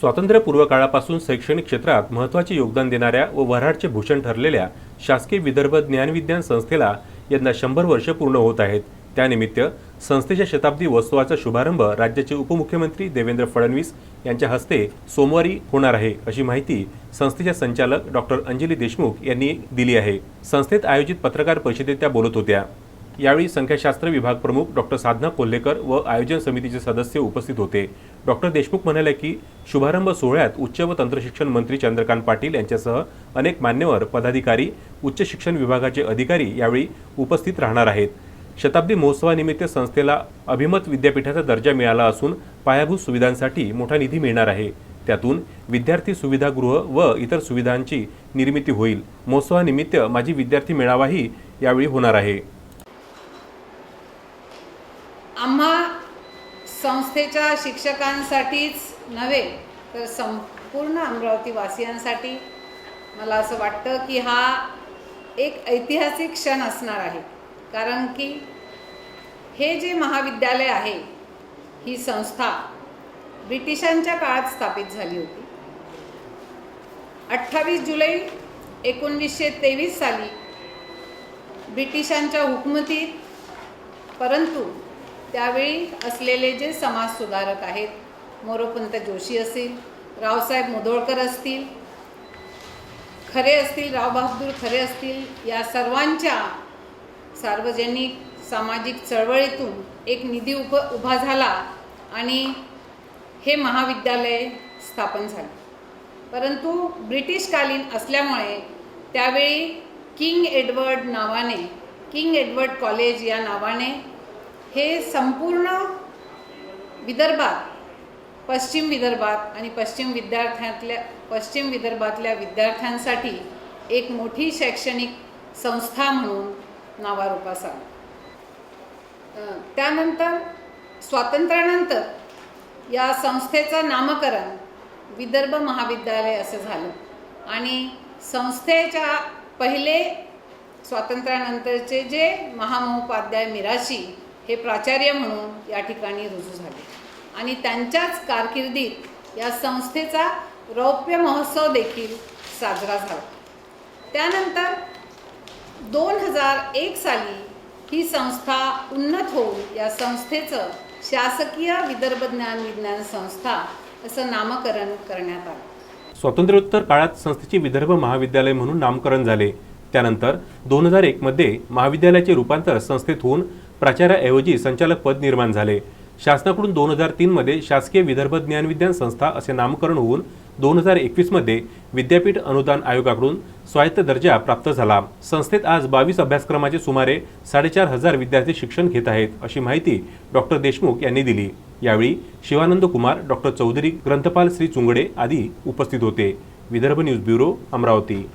स्वातंत्र्यपूर्व काळापासून शैक्षणिक क्षेत्रात महत्त्वाचे योगदान देणाऱ्या व वऱ्हाडचे भूषण ठरलेल्या शासकीय विदर्भ ज्ञानविज्ञान संस्थेला यंदा शंभर वर्ष पूर्ण होत आहेत. त्यानिमित्त संस्थेच्या शताब्दी उत्सवाचा शुभारंभ राज्याचे उपमुख्यमंत्री देवेंद्र फडणवीस यांच्या हस्ते सोमवारी होणार आहे अशी माहिती संस्थेच्या संचालक डॉक्टर अंजली देशमुख यांनी दिली आहे. संस्थेत आयोजित पत्रकार परिषदेत त्या बोलत होत्या. यावेळी संख्याशास्त्र विभाग प्रमुख डॉक्टर साधना कोल्हेकर व आयोजन समितीचे सदस्य उपस्थित होते. डॉक्टर देशमुख म्हणाले की शुभारंभ सोहळ्यात उच्च व तंत्रशिक्षण मंत्री चंद्रकांत पाटील यांच्यासह अनेक मान्यवर पदाधिकारी उच्च शिक्षण विभागाचे अधिकारी यावेळी उपस्थित राहणार आहेत. शताब्दी महोत्सवानिमित्त संस्थेला अभिमत विद्यापीठाचा दर्जा मिळाला असून पायाभूत सुविधांसाठी मोठा निधी मिळणार आहे. त्यातून विद्यार्थी सुविधागृह व इतर सुविधांची निर्मिती होईल. महोत्सवानिमित्त माझी विद्यार्थी मेळावाही यावेळी होणार आहे. आम्हा संस्थेच्या शिक्षकांसाठीच नव्हे तर संपूर्ण अमरावतीवासियांसाठी मला असं वाटतं की हा एक ऐतिहासिक क्षण असणार आहे. कारण की हे जे महाविद्यालय आहे ही संस्था ब्रिटिशांच्या काळात स्थापित झाली होती. अठ्ठावीस जुलै एकोणवीसशे तेवीस साली ब्रिटिशांच्या हुकमतीत परंतु त्यावेळी असलेले जे समाजसुधारक आहेत मोरोपंत जोशी असतील रावसाहेब मुधोळकर असतील खरे असतील रावबहादूर खरे असतील या सर्वांच्या सार्वजनिक सामाजिक चळवळीतून एक निधी उभ उभा झाला आणि हे महाविद्यालय स्थापन झाले. परंतु ब्रिटिशकालीन असल्यामुळे त्यावेळी किंग एडवर्ड नावाने किंग एडवर्ड कॉलेज या नावाने हे संपूर्ण विदर्भात पश्चिम विदर्भात आणि पश्चिम विद्यार्थ्यातल्या पश्चिम विदर्भातल्या विद्यार्थ्यांसाठी एक मोठी शैक्षणिक संस्था म्हणून नावारूपास आली त्यानंतर स्वातंत्र्यानंतर या संस्थेचं नामकरण विदर्भ महाविद्यालय असं झालं. आणि संस्थेच्या पहिले स्वातंत्र्यानंतरचे जे महामहोपाध्याय मिराशी हे प्राचार्य म्हणून या ठिकाणी रुजू झाले. आणि त्यांच्याच कारकिर्दीत या संस्थेचा रौप्य महोत्सव देखील साजरा झाला. त्यानंतर दोन हजार एक साली ही संस्था उन्नत होऊन या संस्थेचं शासकीय विदर्भ ज्ञान विज्ञान संस्था असं नामकरण करण्यात आलं. स्वातंत्र्योत्तर काळात संस्थेचे विदर्भ महाविद्यालय म्हणून नामकरण झाले. त्यानंतर दोन हजार एकमध्ये महाविद्यालयाचे रूपांतर संस्थेत होऊन प्राचार्याऐवजी संचालक पद निर्माण झाले. शासनाकडून दोन हजार तीनमध्ये शासकीय विदर्भ ज्ञानविज्ञान संस्था असे नामकरण होऊन दोन हजार एकवीसमध्ये विद्यापीठ अनुदान आयोगाकडून स्वायत्त दर्जा प्राप्त झाला. संस्थेत आज बावीस अभ्यासक्रमाचे सुमारे साडेचार हजार विद्यार्थी शिक्षण घेत आहेत अशी माहिती डॉक्टर देशमुख यांनी दिली. यावेळी शिवानंद कुमार डॉक्टर चौधरी ग्रंथपाल श्री चुंगडे आदी उपस्थित होते. Vidarbha news bureau Amravati.